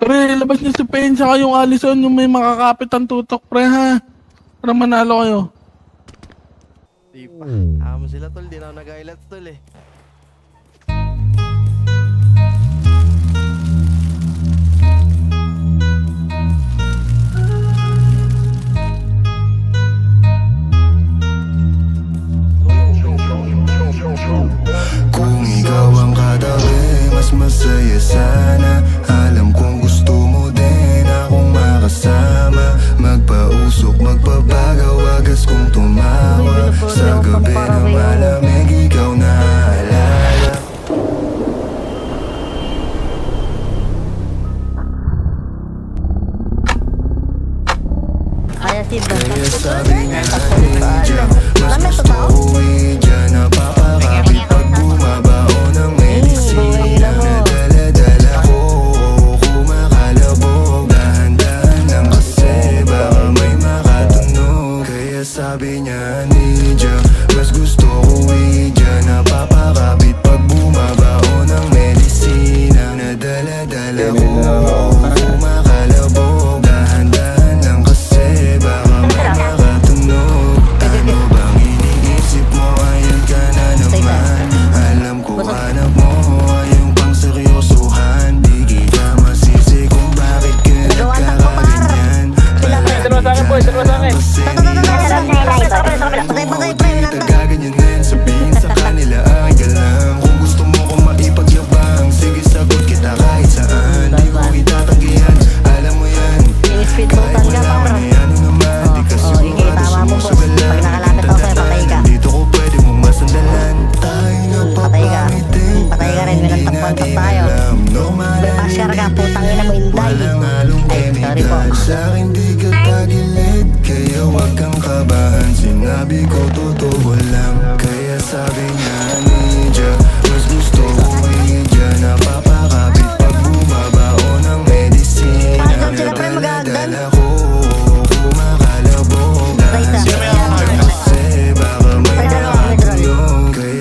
Pre, labas niyo si Pen saka yung Allison yung may makakapit ang tutok, pre ha. Para manalo kayo. Di pa. Amo sila tol, di na ako nag-highlight tol eh. Kung ikaw ang katabi, mas masaya sana wagas kong tumawa Sa gabi na malamig, ikaw na alala. Kaya sabi nga niya, mas gusto uwi sabi niya Nidya, mas gusto uwi dyan Napapakapit Hindi tayo. alam Normal Pasyar ka, putang ina mo, inday. Ay, sorry po. Sa akin di ka tagilid Kaya wag kang kabahan. Sinabi ko totoo lang Kaya sabi niya Nidya Mas gusto ko idya Napapakapit pag bumabao ng medisina. Mag-aagdan? Nadala ko Kumakalabog Patay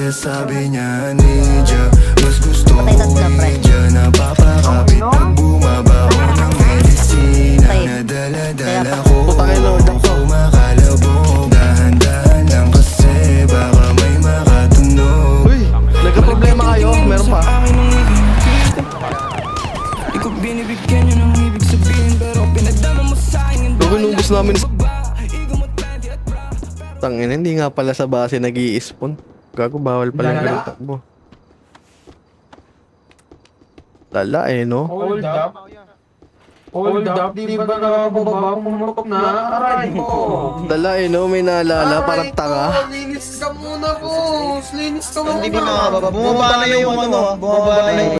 Kaya sabi niya Nidya Mas gusto ko pre. idya Napapakapit pag bumabao ng medisina. Nadala-dala ko. Kumakalabog Dahan-dahan lang kasi Baka may makatunog Uy, nagka-problema kayo? Meron pa? Ko binibigyan yun ang ibig sabihin Pero pinagdama mo sa akin Nung inubos namin Tangin, hindi nga pala sa base nag spawn Gago, bawal pala yung ganun takbo. Lala eh, no? Hold up. Hold up, di ba nakababa mo na? Aray ko. Lala eh, no? May naalala, parang tanga. Linis ka muna, boss. Linis ka muna. Hindi pa nakababa. Bumaba na yung ano, bumaba na yung